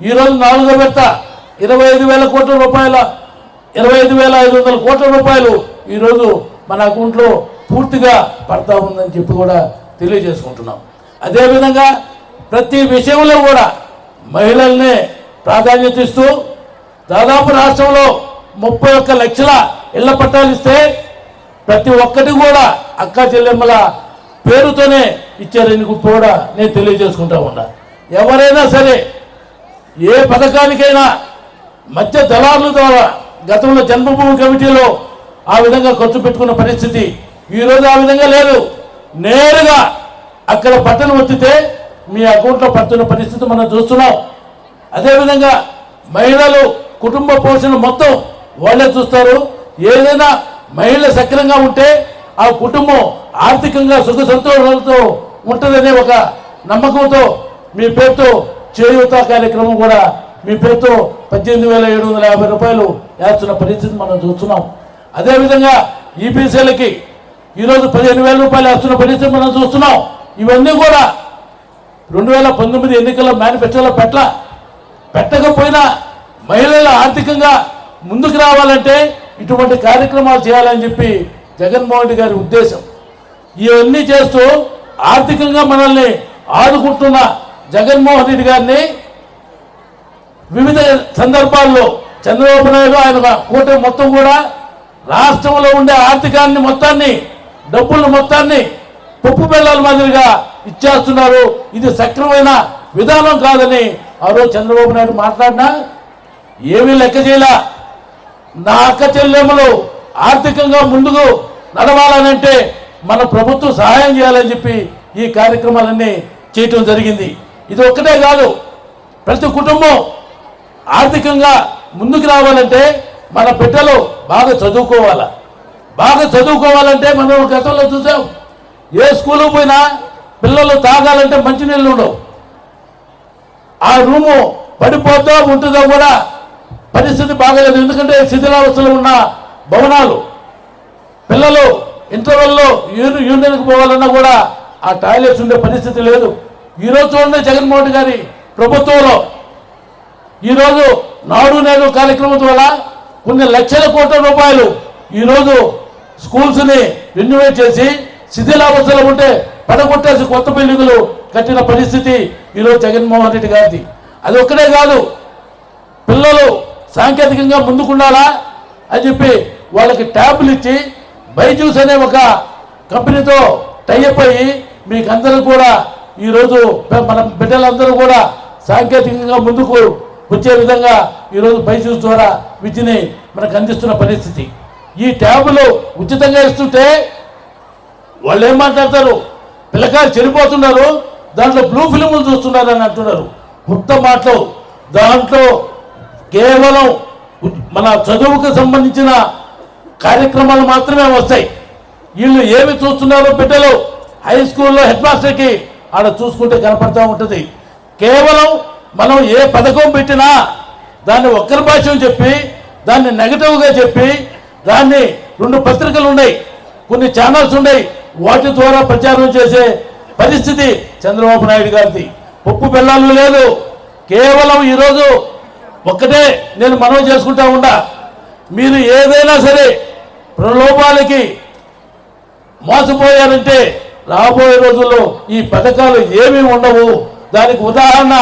ఈరోజు నాలుగో విడత ఇరవై ఐదు వేల కోట్ల రూపాయల ఇరవై ఐదు వేల ఐదు వందల కోట్ల రూపాయలు ఈరోజు మన అకౌంట్లో పూర్తిగా పడతా ఉందని చెప్పి కూడా తెలియజేసుకుంటున్నాం. అదేవిధంగా ప్రతి విషయంలో కూడా మహిళల్ని ప్రాధాన్యత ఇస్తూ దాదాపు రాష్ట్రంలో ముప్పై ఒక్క లక్షల ఇళ్ళ పట్టాలు ఇస్తే ప్రతి ఒక్కటి కూడా అక్క చెల్లెమ్మల పేరుతోనే ఇచ్చారని కూడా నేను తెలియజేసుకుంటా ఉన్నా. ఎవరైనా సరే ఏ పథకానికైనా మధ్య దళారుల ద్వారా గతంలో జన్మభూమి కమిటీలో ఆ విధంగా ఖర్చు పెట్టుకున్న పరిస్థితి ఈరోజు ఆ విధంగా లేదు. నేరుగా అక్కడ బట్టలు ఒత్తితే మీ అకౌంట్లో పడుతున్న పరిస్థితి మనం చూస్తున్నాం. అదేవిధంగా మహిళలు కుటుంబ పోషణ మొత్తం వాళ్ళే చూస్తారు. ఏదైనా మహిళ సక్రంగా ఉంటే ఆ కుటుంబం ఆర్థికంగా సుఖ సంతోషాలతో ఉంటుందనే ఒక నమ్మకంతో మీ పేరుతో చేయూత కార్యక్రమం కూడా మీ పేరుతో పద్దెనిమిది వేల ఏడు వందల యాభై రూపాయలు వేస్తున్న పరిస్థితి మనం చూస్తున్నాం. అదేవిధంగా ఈపీసీలకి ఈరోజు పదిహేను వేల రూపాయలు వేస్తున్న పరిస్థితి మనం చూస్తున్నాం. ఇవన్నీ కూడా రెండు వేల పంతొమ్మిది ఎన్నికల మేనిఫెస్టోలో పెట్ట పెట్టకపోయినా మహిళలు ఆర్థికంగా ముందుకు రావాలంటే ఇటువంటి కార్యక్రమాలు చేయాలని చెప్పి జగన్మోహన్ రెడ్డి గారి ఉద్దేశం. ఇవన్నీ చేస్తూ ఆర్థికంగా మనల్ని ఆదుకుంటున్న జగన్మోహన్ రెడ్డి గారిని వివిధ సందర్భాల్లో చంద్రబాబు నాయుడు ఆయన కూటమి మొత్తం కూడా రాష్ట్రంలో ఉండే ఆర్థికాన్ని మొత్తాన్ని డబ్బులను మొత్తాన్ని పప్పు పిల్లల మాదిరిగా ఇచ్చేస్తున్నారు. ఇది సక్రమైన విధానం కాదని ఆ రోజు చంద్రబాబు నాయుడు మాట్లాడినా ఏమీ లెక్క చేయలా. నా అక్క చెల్లెమ్మలు ఆర్థికంగా ముందుకు నడవాలనంటే మన ప్రభుత్వం సహాయం చేయాలని చెప్పి ఈ కార్యక్రమాలన్నీ చేయటం జరిగింది. ఇది ఒక్కటే కాదు. ప్రతి కుటుంబం ఆర్థికంగా ముందుకు రావాలంటే మన బిడ్డలు బాగా చదువుకోవాలా. బాగా చదువుకోవాలంటే మనం గతంలో చూసాం. ఏ స్కూల్కి పోయినా పిల్లలు తాగాలంటే మంచినీళ్ళు ఉండవు. ఆ రూము పడిపోతా ఉంటుందో కూడా పరిస్థితి బాగలేదు. ఎందుకంటే శిథిలావస్థలు ఉన్న భవనాలు. పిల్లలు ఇంటర్వెల్లో యూనియన్కి పోవాలన్నా కూడా ఆ టాయిలెట్స్ ఉండే పరిస్థితి లేదు. ఈరోజు చూడండి జగన్మోహన్ రెడ్డి గారి ప్రభుత్వంలో. ఈరోజు నాడు నేడు కార్యక్రమం ద్వారా కొన్ని లక్షల కోట్ల రూపాయలు ఈరోజు స్కూల్స్ని రెన్యువేట్ చేసి శిథిలావస్థలు ఉంటే పడగొట్టేసి కొత్త బిల్డింగులు కట్టిన పరిస్థితి ఈరోజు జగన్మోహన్ రెడ్డి గారిది. అది ఒక్కడే కాదు పిల్లలు సాంకేతికంగా ముందుకుండాలా అని చెప్పి వాళ్ళకి ట్యాబ్లు ఇచ్చి బైజూస్ అనే ఒక కంపెనీతో టైఅప్ అయ్యి మీకు అందరూ కూడా ఈరోజు మన బిడ్డలందరూ కూడా సాంకేతికంగా ముందుకు వచ్చే విధంగా ఈరోజు బైజూస్ ద్వారా విద్యని మనకు అందిస్తున్న పరిస్థితి. ఈ ట్యాబులు ఉచితంగా ఇస్తుంటే వాళ్ళు ఏం మాట్లాడతారు? పిల్లకాయలు చెడిపోతున్నారు దాంట్లో బ్లూ ఫిలింలు చూస్తున్నారు అని అంటున్నారు. కొత్త మాటలు. దాంట్లో కేవలం మన చదువుకు సంబంధించిన కార్యక్రమాలు మాత్రమే వస్తాయి. వీళ్ళు ఏమి చూస్తున్నారో బిడ్డలు? హై స్కూల్లో హెడ్ మాస్టర్కి ఆడ చూసుకుంటే కనపడతా ఉంటుంది. కేవలం మనం ఏ పథకం పెట్టినా దాన్ని ఒక్కరి భాష చెప్పి దాన్ని నెగటివ్గా చెప్పి దాన్ని రెండు పత్రికలు ఉన్నాయి కొన్ని ఛానల్స్ ఉన్నాయి వాటి ద్వారా ప్రచారం చేసే పరిస్థితి చంద్రబాబు నాయుడు గారిది. ఉప్పు బెల్లాలు లేదు. కేవలం ఈరోజు ఒక్కటే నేను మనవి చేసుకుంటా ఉండా మీరు ఏదైనా సరే ప్రలోభాలకి మోసపోయారంటే రాబోయే రోజుల్లో ఈ పథకాలు ఏమీ ఉండవు. దానికి ఉదాహరణ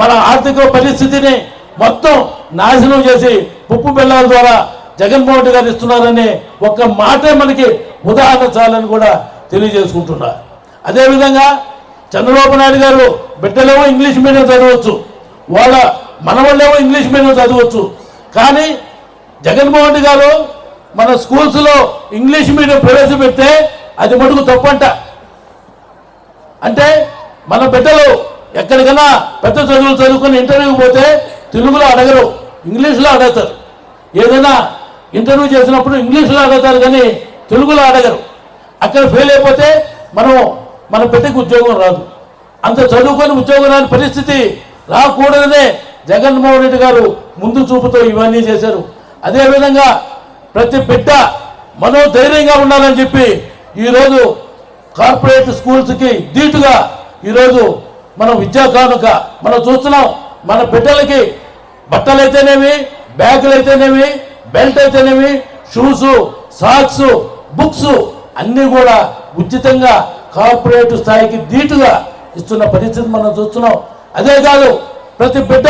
మన ఆర్థిక పరిస్థితిని మొత్తం నాశనం చేసి ఉప్పు బెల్లాల ద్వారా జగన్మోహన్ రెడ్డి గారు ఇస్తున్నారని ఒక్క మాటే మనకి ఉదాహరణ చాలని కూడా తెలియజేసుకుంటున్నా. అదేవిధంగా చంద్రబాబు నాయుడు గారు బిడ్డలేమో ఇంగ్లీష్ మీడియం చదవచ్చు. వాళ్ళ మనవాళ్ళేమో ఇంగ్లీష్ మీడియం చదవచ్చు. కానీ జగన్మోహన్ రెడ్డి గారు మన స్కూల్స్లో ఇంగ్లీష్ మీడియం ప్రవేశపెడితే అది మటుకు తప్పంట. అంటే మన బిడ్డలు ఎక్కడికైనా పెద్ద చదువులు చదువుకొని ఇంటర్వ్యూకి పోతే తెలుగులో అడగరు ఇంగ్లీష్లో అడుగుతారు. ఏదైనా ఇంటర్వ్యూ చేసినప్పుడు ఇంగ్లీష్లో అడుగుతారు కానీ తెలుగులో అడగరు. అక్కడ ఫెయిల్ అయిపోతే మనం మన బిడ్డకు ఉద్యోగం రాదు. అంత చదువుకొని ఉద్యోగం రాని పరిస్థితి రాకూడదనే జగన్మోహన్ రెడ్డి గారు ముందు చూపుతో ఇవన్నీ చేశారు. అదేవిధంగా ప్రతి బిడ్డ మనోధైర్యంగా ఉండాలని చెప్పి ఈరోజు కార్పొరేట్ స్కూల్స్కి ధీటుగా ఈరోజు మనం విద్యా కానుక మనం చూస్తున్నాం. మన బిడ్డలకి బట్టలు అయితేనేమి బ్యాగులు అయితేనేమి బెల్ట్ అయితేనేమి షూస్ సాక్స్ బుక్స్ అన్నీ కూడా ఉచితంగా కార్పొరేట్ స్థాయికి ధీటుగా ఇస్తున్న పరిస్థితి మనం చూస్తున్నాం. అదే కాదు ప్రతి బిడ్డ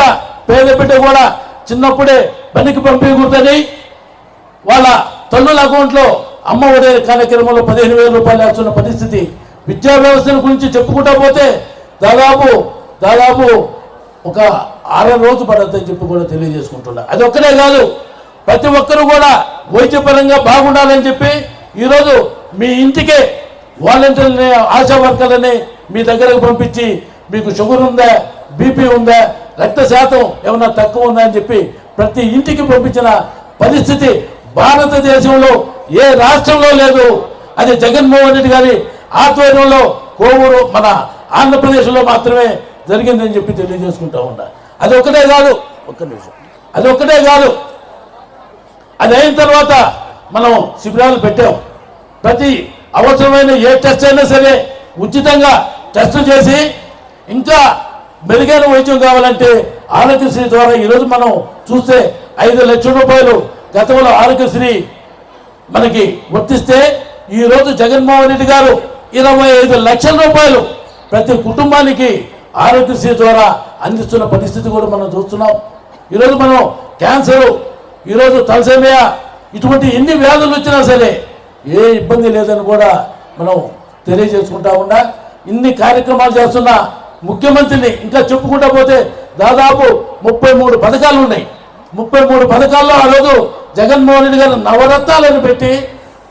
పేద బిడ్డ కూడా చిన్నప్పుడే పనికి పంపించకూడదని వాళ్ళ తల్లుల అకౌంట్లో అమ్మ ఒడే కార్యక్రమంలో పదిహేను వేల రూపాయలు వేస్తున్న పరిస్థితి విద్యా వ్యవస్థను గురించి చెప్పుకుంటా పోతే దాదాపు దాదాపు ఒక అరవై రోజు పడద్దని చెప్పి కూడా తెలియజేసుకుంటున్నా. అది ఒక్కనే కాదు ప్రతి ఒక్కరు కూడా వైద్యపరంగా బాగుండాలని చెప్పి ఈరోజు మీ ఇంటికే వాలంటీర్లని ఆశా వర్కర్లని మీ దగ్గరకు పంపించి మీకు షుగర్ ఉందా బీపీ ఉందా రక్త శాతం ఏమన్నా తక్కువ ఉందా అని చెప్పి ప్రతి ఇంటికి పంపించిన పరిస్థితి భారతదేశంలో ఏ రాష్ట్రంలో లేదు. అది జగన్మోహన్ రెడ్డి గారి ఆధ్వర్యంలో కోవూరు మన ఆంధ్రప్రదేశ్లో మాత్రమే జరిగిందని చెప్పి తెలియజేసుకుంటా ఉన్నా. అది ఒక్కటే కాదు. ఒక్క నిమిషం. అది ఒక్కటే కాదు. అది అయిన తర్వాత మనం శిబిరాలు పెట్టాం. ప్రతి అవసరమైన ఏ టెస్ట్ అయినా సరే ఉచితంగా టెస్ట్ చేసి ఇంకా మెరుగైన వైద్యం కావాలంటే ఆరోగ్యశ్రీ ద్వారా ఈరోజు మనం చూస్తే ఐదు లక్షల రూపాయలు గతంలో ఆరోగ్యశ్రీ మనకి వర్తిస్తే ఈరోజు జగన్మోహన్ రెడ్డి గారు ఇరవై ఐదు లక్షల రూపాయలు ప్రతి కుటుంబానికి ఆరోగ్యశ్రీ ద్వారా అందిస్తున్న పరిస్థితి కూడా మనం చూస్తున్నాం. ఈరోజు మనం క్యాన్సర్ ఈరోజు తలసేమియా ఇటువంటి ఎన్ని వ్యాధులు వచ్చినా సరే ఏ ఇబ్బంది లేదని కూడా మనం తెలియజేసుకుంటా ఉన్నా ఇన్ని కార్యక్రమాలు చేస్తున్న ముఖ్యమంత్రిని ఇంకా చెప్పుకుంటా పోతే దాదాపు ముప్పై మూడు పథకాలు ఉన్నాయి. ముప్పై మూడు పథకాల్లో ఆ రోజు జగన్మోహన్ రెడ్డి గారు నవరత్నాలను పెట్టి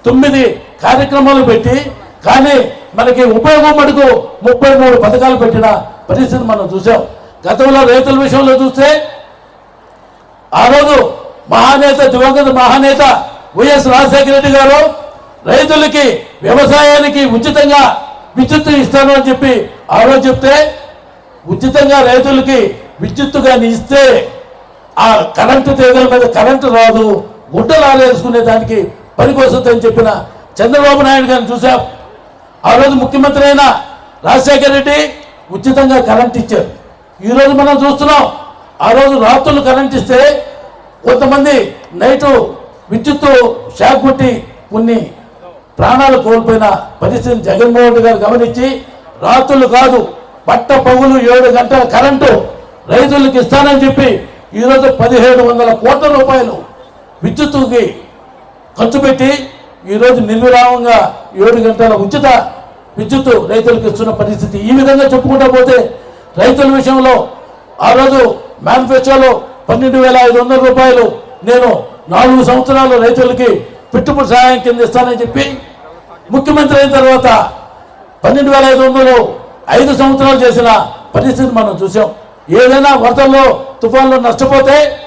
తొమ్మిది కార్యక్రమాలు పెట్టి కానీ మనకి ఉపయోగం మటుకు ముప్పై మూడు పథకాలు పెట్టిన పరిస్థితి మనం చూసాం. గతంలో రైతుల విషయంలో చూస్తే ఆ రోజు మహానేత దివంగత మహానేత వైఎస్ రాజశేఖర రెడ్డి గారు రైతులకి వ్యవసాయానికి ఉచితంగా విద్యుత్ ఇస్తాను అని చెప్పి ఆ రోజు చెప్తే ఉచితంగా రైతులకి విద్యుత్ కానీ ఇస్తే ఆ కరెంటు తీగల మీద కరెంటు రాదు గుడ్డలు ఆరేసుకునే దానికి పనికొస్తుందని చెప్పిన చంద్రబాబు నాయుడు గారిని చూసాం ఆ రోజు ముఖ్యమంత్రి అయిన రాజశేఖర రెడ్డి ఉచితంగా కరెంట్ ఇచ్చారు. ఈరోజు మనం చూస్తున్నాం ఆ రోజు రాత్రులు కరెంట్ ఇస్తే కొంతమంది నైటు విద్యుత్తు షాక్ కొట్టి కొన్ని ప్రాణాలు కోల్పోయిన పరిస్థితిని జగన్మోహన్ రెడ్డి గారు గమనించి రాత్రులు కాదు పట్ట పగులు ఏడు గంటల కరెంటు రైతులకు ఇస్తానని చెప్పి ఈరోజు పదిహేడు వందల కోట్ల రూపాయలు విద్యుత్తుకి ఖర్చు పెట్టి ఈరోజు నిర్విరామంగా ఏడు గంటల ఉచిత విద్యుత్తు రైతులకు ఇస్తున్న పరిస్థితి ఈ విధంగా చెప్పుకుంటా పోతే రైతుల విషయంలో ఆ రోజు మేనిఫెస్టోలో పన్నెండు వేల ఐదు వందల రూపాయలు నేను నాలుగు సంవత్సరాలు రైతులకి పెట్టుబడి సహాయం కింద ఇస్తానని చెప్పి ముఖ్యమంత్రి అయిన తర్వాత పన్నెండు వేల ఐదు వందలు ఐదు సంవత్సరాలు చేసిన పరిస్థితి మనం చూసాం. ఏదైనా వరదల్లో తుఫాన్లో నష్టపోతే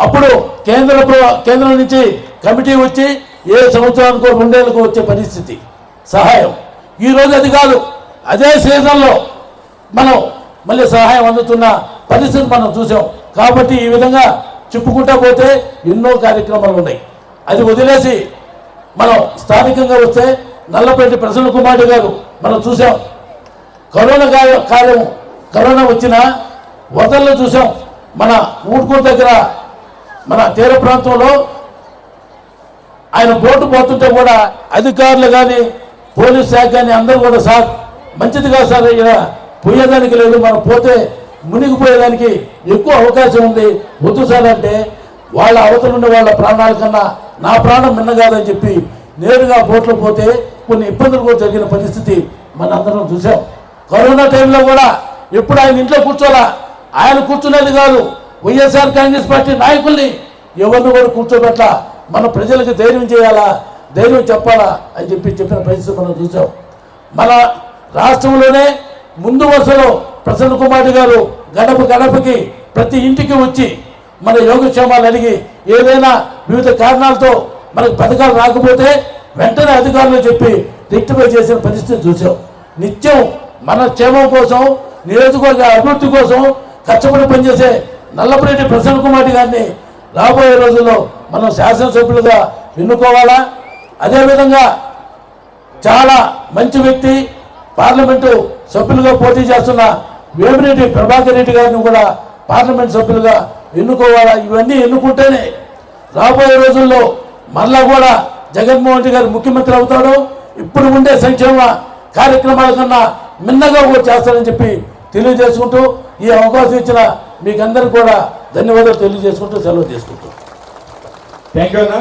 అప్పుడు కేంద్ర ప్ర- కేంద్రం నుంచి కమిటీ వచ్చి ఏ సంవత్సరానికో రెండేళ్ళకో వచ్చే పరిస్థితి. సహాయం. ఈ రోజు అది కాదు. అదే సీజన్లో మనం మళ్ళీ సహాయం అందుతున్న పరిస్థితి మనం చూసాం. కాబట్టి ఈ విధంగా చెప్పుకుంటా పోతే ఎన్నో కార్యక్రమాలు ఉన్నాయి. అది వదిలేసి మనం స్థానికంగా వస్తే నల్లపేట ప్రసన్న కుమార్ గారు మనం చూసాం. కరోనా కార్యం కరోనా వచ్చినా వరదల్లో చూసాం. మన ఊరుకూరు దగ్గర మన తీర ప్రాంతంలో ఆయన బోటు పోతుంటే కూడా అధికారులు కానీ పోలీస్ శాఖ కానీ అందరూ కూడా సార్ మంచిది కాదు సార్ ఇక్కడ పోయేదానికి లేదు మనం పోతే మునిగిపోయేదానికి ఎక్కువ అవకాశం ఉంది. వద్దు సార్ అంటే వాళ్ళ అవతల ఉండే వాళ్ళ ప్రాణాల కన్నా నా ప్రాణం మిన్నగాదని చెప్పి నేరుగా బోట్లో పోతే కొన్ని ఇబ్బందులు కూడా జరిగిన పరిస్థితి మనందరం చూసాం. కరోనా టైంలో కూడా ఎప్పుడు ఆయన ఇంట్లో కూర్చోలా? ఆయన కూర్చునేది కాదు. వైఎస్ఆర్ కాంగ్రెస్ పార్టీ నాయకుల్ని ఎవరిని కూడా కూర్చోబెట్ల. మన ప్రజలకు ధైర్యం చేయాలా? ధైర్యం చెప్పాలా? అని చెప్పి చెప్పిన పరిస్థితి మనం చూసాం. మన రాష్ట్రంలోనే ముందు వరుసలో ప్రసన్న కుమార్ గారు గడప గడపకి ప్రతి ఇంటికి వచ్చి మన యోగక్షేమాలు అడిగి ఏదైనా వివిధ కారణాలతో మనకు పథకాలు రాకపోతే వెంటనే అధికారులు చెప్పి రెక్టిఫై చేసిన పరిస్థితి చూసాం. నిత్యం మన క్షేమం కోసం నియోజకవర్గ అభివృద్ధి కోసం కష్టపడి పనిచేసే నల్లపరెడ్డి ప్రసన్న కుమార్ గారిని రాబోయే రోజుల్లో మనం శాసనసభ్యులుగా ఎన్నుకోవాలా? అదేవిధంగా చాలా మంచి వ్యక్తి పార్లమెంటు సభ్యులుగా పోటీ చేస్తున్న వేమిరెడ్డి ప్రభాకర్ రెడ్డి గారిని కూడా పార్లమెంట్ సభ్యులుగా ఎన్నుకోవాలా? ఇవన్నీ ఎన్నుకుంటేనే రాబోయే రోజుల్లో మరలా కూడా జగన్మోహన్ రెడ్డి గారు ముఖ్యమంత్రి అవుతాడు. ఇప్పుడు ఉండే సంక్షేమ కార్యక్రమాల కన్నా మిన్నగా కూడా చేస్తారని చెప్పి తెలియజేసుకుంటూ ఈ అవకాశం ఇచ్చిన మీకందరికీ కూడా ధన్యవాదాలు తెలియజేసుకుంటూ సెలవు తీసుకుంటూ థ్యాంక్ యూ అన్న.